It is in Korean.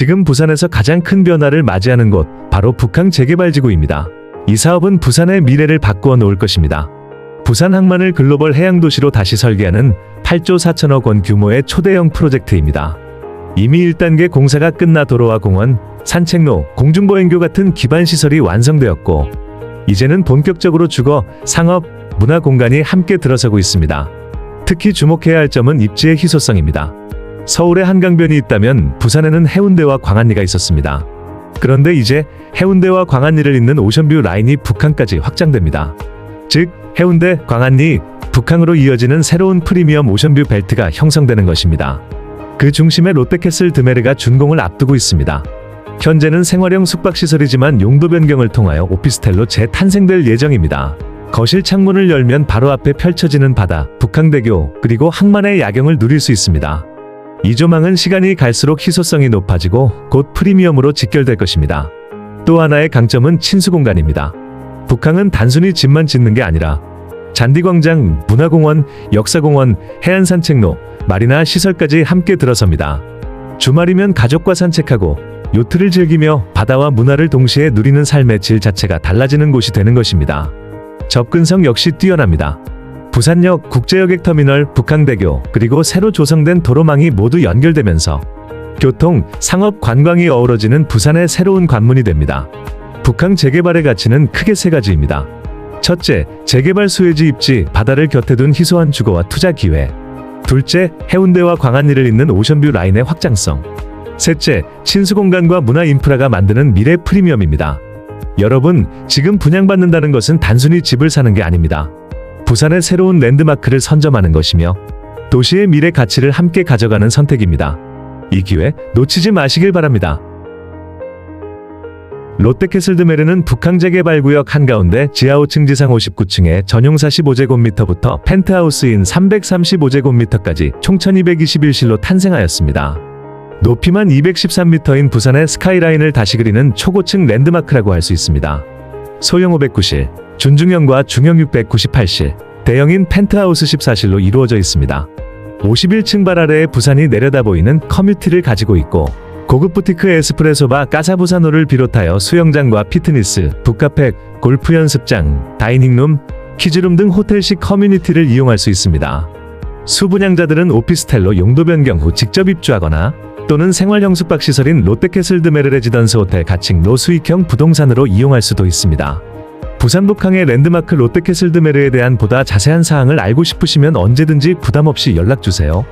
지금 부산에서 가장 큰 변화를 맞이하는 곳 바로 북항 재개발지구입니다. 이 사업은 부산의 미래를 바꾸어 놓을 것입니다. 부산 항만을 글로벌 해양 도시로 다시 설계하는 8조 4천억 원 규모의 초대형 프로젝트입니다. 이미 1단계 공사가 끝나 도로와 공원, 산책로, 공중보행교 같은 기반 시설이 완성되었고 이제는 본격적으로 주거, 상업, 문화 공간이 함께 들어서고 있습니다. 특히 주목해야 할 점은 입지의 희소성입니다. 서울에 한강변이 있다면 부산에는 해운대와 광안리가 있었습니다. 그런데 이제 해운대와 광안리를 잇는 오션뷰 라인이 북한까지 확장됩니다. 즉 해운대, 광안리, 북항으로 이어지는 새로운 프리미엄 오션뷰 벨트가 형성되는 것입니다. 그 중심에 롯데캐슬 드메르가 준공을 앞두고 있습니다. 현재는 생활형 숙박시설이지만 용도 변경을 통하여 오피스텔로 재탄생될 예정입니다. 거실 창문을 열면 바로 앞에 펼쳐지는 바다, 북항대교, 그리고 항만의 야경을 누릴 수 있습니다. 이 조망은 시간이 갈수록 희소성이 높아지고 곧 프리미엄으로 직결될 것입니다. 또 하나의 강점은 친수 공간입니다. 북항은 단순히 집만 짓는 게 아니라 잔디광장, 문화공원, 역사공원, 해안 산책로, 마리나 시설까지 함께 들어섭니다. 주말이면 가족과 산책하고 요트를 즐기며 바다와 문화를 동시에 누리는 삶의 질 자체가 달라지는 곳이 되는 것입니다. 접근성 역시 뛰어납니다. 부산역, 국제여객터미널, 북항대교, 그리고 새로 조성된 도로망이 모두 연결되면서 교통, 상업, 관광이 어우러지는 부산의 새로운 관문이 됩니다. 북항 재개발의 가치는 크게 세 가지입니다. 첫째, 재개발 수혜지 입지, 바다를 곁에 둔 희소한 주거와 투자 기회. 둘째, 해운대와 광안리를 잇는 오션뷰 라인의 확장성. 셋째, 친수 공간과 문화 인프라가 만드는 미래 프리미엄입니다. 여러분, 지금 분양받는다는 것은 단순히 집을 사는 게 아닙니다. 부산의 새로운 랜드마크를 선점하는 것이며 도시의 미래 가치를 함께 가져가는 선택입니다. 이 기회 놓치지 마시길 바랍니다. 롯데캐슬드메르는 북항 재개발구역 한가운데 지하 5층 지상 59층에 전용 45제곱미터부터 펜트하우스인 335제곱미터까지 총 1221실로 탄생하였습니다. 높이만 213m인 부산의 스카이라인을 다시 그리는 초고층 랜드마크라고 할 수 있습니다. 소형 509실, 준중형과 중형 698실, 대형인 펜트하우스 14실로 이루어져 있습니다. 51층 발 아래에 부산이 내려다 보이는 커뮤니티를 가지고 있고 고급 부티크 에스프레소바 까사부사노를 비롯하여 수영장과 피트니스, 북카페, 골프 연습장, 다이닝룸, 키즈룸 등 호텔식 커뮤니티를 이용할 수 있습니다. 수분양자들은 오피스텔로 용도 변경 후 직접 입주하거나 또는 생활형 숙박 시설인 롯데캐슬드 메르 레지던스 호텔 가칭 노수익형 부동산으로 이용할 수도 있습니다. 부산 북항의 랜드마크 롯데캐슬드 메르에 대한 보다 자세한 사항을 알고 싶으시면 언제든지 부담 없이 연락 주세요.